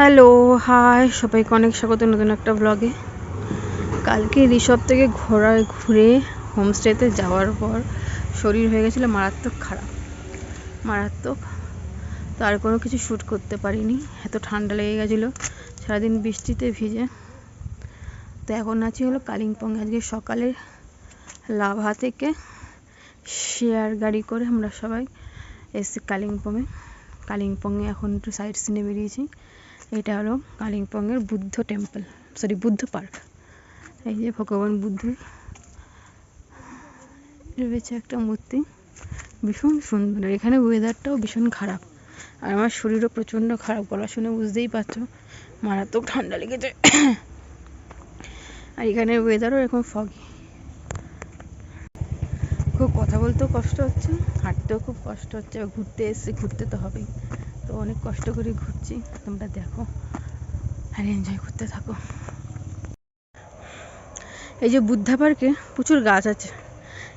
Hello hi সবাইকে অনেক স্বাগত নতুন একটা ব্লগে কালকে রিসব থেকে ঘোরায় ঘুরে হোমস্টেতে যাওয়ার পর শরীর হয়ে গেছিল মারাত্মক খারাপ। মারাত্মক। তো আর কোনো কিছু শ্যুট করতে পারিনি। এত ঠান্ডা লেগে গেছিল, সারাদিন বৃষ্টিতে ভিজে। তো এখন আছি হলো কালিম্পং। আজকে সকালে লাভা থেকে শেয়ার গাড়ি করে আমরা সবাই এসছি কালিম্পংয়ে। কালিম্পংয়ে এখন একটু সাইড সিনে বেরিয়েছি। এটা হলো কালিম্পংয়ের Buddha temple sorry Buddha park. এই যে ভগবান বুদ্ধ রয়েছে একটা মূর্তি, ভীষণ সুন্দর। এখানে ওয়েদারটাও ভীষণ খারাপ। আর আমার শরীরও প্রচণ্ড খারাপ, গলা শুনে বুঝতেই পারছ, মারাত্মক ঠান্ডা লেগেছে। আর এখানে ওয়েদারও এরকম ফগি খুব কথা বলতেও কষ্ট হচ্ছে, হাঁটতেও খুব কষ্ট হচ্ছে, ঘুরতে এসেছি, ঘুরতে তো হবেই। তো অনেক কষ্ট করে ঘুরছি। তোমরা দেখো আর এনজয় করতে থাকো। এই যে বুদ্ধা পার্কে প্রচুর গাছ আছে।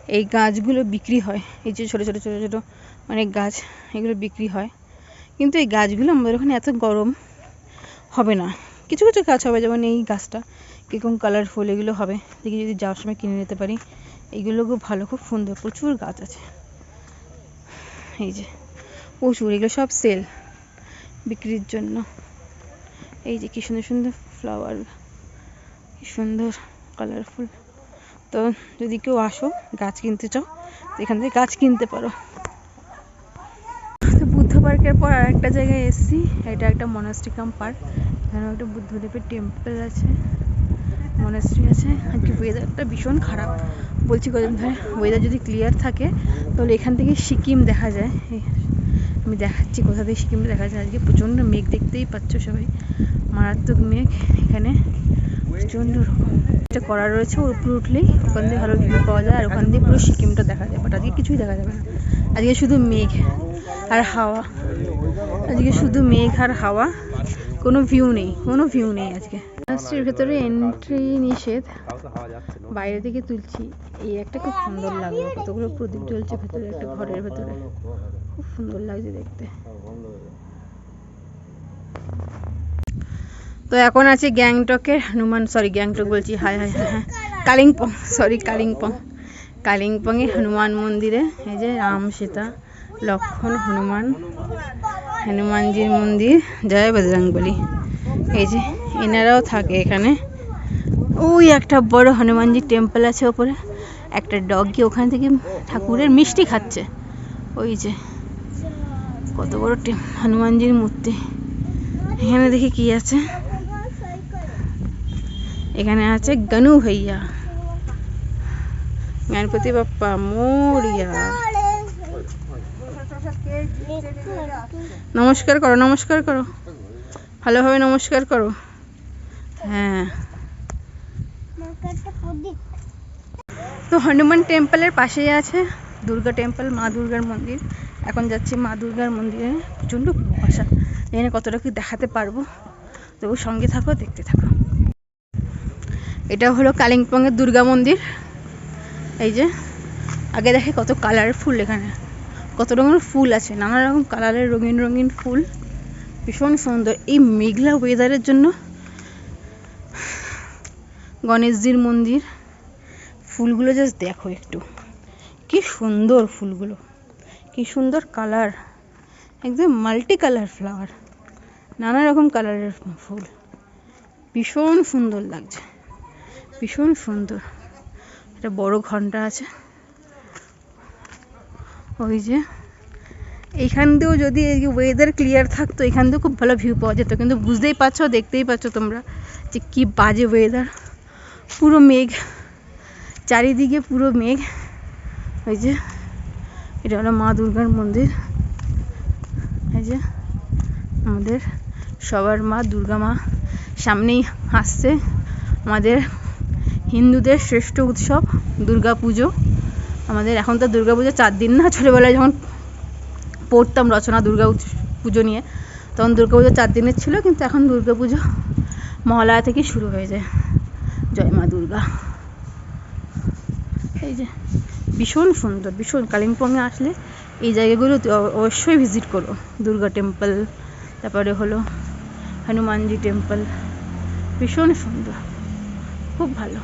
এই গাছগুলো বিক্রি হয়। এই যে ছোটো ছোটো ছোটো ছোটো অনেক গাছ এগুলো বিক্রি হয়। কিন্তু এই গাছগুলো আমাদের ওখানে এত গরম হবে না। কিছু কিছু গাছ হবে, যেমন এই গাছটা, কীরকম কালারফুল এগুলো হবে। দেখি যদি যাওয়ার সময় কিনে নিতে পারি। এইগুলো খুব ভালো, খুব সুন্দর, প্রচুর গাছ আছে। এই যে প্রচুর, এগুলো সব সেল বিক্রির জন্য। এই যে কি সুন্দর সুন্দর ফ্লাওয়ার কি সুন্দর কালারফুল তো যদি কেউ আসো, গাছ কিনতে চাও, তো এখান থেকে গাছ কিনতে পারো। তো বুদ্ধ পার্কের পর আর একটা জায়গায় এসেছি, এটা একটা মনাস্ট্রিকাম পার্ক এখানে একটা বুদ্ধদেবের টেম্পল আছে মনাস্ট্রি আছে। আর কি ওয়েদারটা ভীষণ খারাপ। বলছি কদিন ধরে ওয়েদার যদি ক্লিয়ার থাকে, তাহলে এখান থেকে সিকিম দেখা যায়। আমি দেখাচ্ছি কোথা থেকে সিকিমটা দেখা যায়। আজকে প্রচণ্ড মেঘ দেখতেই পাচ্ছ সবাই। মারাত্মক মেঘ এখানে। প্রচণ্ড এটা করা রয়েছে, ওর উপরে উঠলেই ওখান দিয়ে ভালো ভিউ পাওয়া যায়, আর ওখান দিয়ে পুরো সিকিমটা দেখা যায়। বাট আজকে কিছুই দেখা যাবে না। আজকে শুধু মেঘ আর হাওয়া। আজকে শুধু মেঘ আর হাওয়া। কোনো ভিউ নেই, কোনো ভিউ নেই আজকে। মনাস্ট্রির ভেতরে এন্ট্রি নিষেধ। বাইরে থেকে তুলছি। এই একটা খুব সুন্দর লাগল। কতগুলো প্রদীপ জ্বলছে ভেতরে, একটা ঘরের ভেতরে। খুব সুন্দর লাগছে দেখতে। তো এখন আছি গ্যাংটকের হনুমান সরি গ্যাংটক বলছি হাই হাই হ্যাঁ কালিম্পং সরি কালিম্পং। কালিম্পংয়ে হনুমান মন্দিরে, এই যে রাম সীতা লক্ষণ হনুমান, হনুমানজির মন্দির, জয় বজরংবলী। এই যে এনারাও থাকে এখানে। ওই একটা বড় হনুমানজির টেম্পল আছে ওপরে। একটা ডগি ওখান থেকে ঠাকুরের মিষ্টি খাচ্ছে। ওই যে, কত বড় হনুমানজির মূর্তি। এখানে দেখি কি আছে? এখানে আছে গনু ভাইয়া। গণপতি বাপ্পা মরিয়া। নমস্কার করো নমস্কার করো। ভালোভাবে নমস্কার করো। হ্যাঁ। তো হনুমান টেম্পলের পাশেই আছে দুর্গা টেম্পল, মা দুর্গার মন্দির। এখন যাচ্ছি মা দুর্গার মন্দিরে প্রচণ্ড কুয়াশা। এখানে কতটা কি দেখাতে পারব? তবু সঙ্গে থাকো, দেখতে থাকো। এটা হলো কালিম্পংয়ের দুর্গা মন্দির। এই যে, আগে দেখে কত কালারফুল এখানে। কত রকমের ফুল আছে, নানা রকম কালারের রঙিন রঙিন ফুল। ভীষণ সুন্দর। এই মেঘলা ওয়েদারের জন্য গণেশজির মন্দির। ফুলগুলো জাস্ট দেখো একটু। কি সুন্দর ফুলগুলো। কি সুন্দর কালার একদম মাল্টি কালার ফ্লাওয়ার নানা রকম কালারের ফুল। ভীষণ সুন্দর লাগছে। ভীষণ সুন্দর। একটা বড় ঘণ্টা আছে। ওই যে। এইখান দিয়েও যদি ওয়েদার ক্লিয়ার থাকতো এখান দিয়েও খুব ভালো ভিউ পাওয়া যেত। কিন্তু বুঝতেই পারছ, দেখতেই পাচ্ছ তোমরা যে কি বাজে ওয়েদার পুরো মেঘ, চারিদিকে পুরো মেঘ। ওই যে, এটা হলো মা দুর্গার মন্দির। এই যে, আমাদের সবার মা, দুর্গা মা সামনেই আসছে। আমাদের হিন্দুদের শ্রেষ্ঠ উৎসব দুর্গা পুজো। আমাদের এখন তো দুর্গা পুজো চার দিন না, ছোটোবেলায় যখন পড়তাম রচনা দুর্গা পুজো নিয়ে, তখন দুর্গা পুজো চার দিনের ছিল, কিন্তু এখন দুর্গা পুজো মহালয়া থেকে শুরু হয়ে যায়। জয় মা দুর্গা। এই যে, ভীষণ সুন্দর, ভীষণ কালিম্পংয়ে আসলে এই জায়গাগুলো অবশ্যই ভিজিট করো। দুর্গা টেম্পল তারপরে হলো হনুমানজি টেম্পল ভীষণ সুন্দর, খুব ভালো।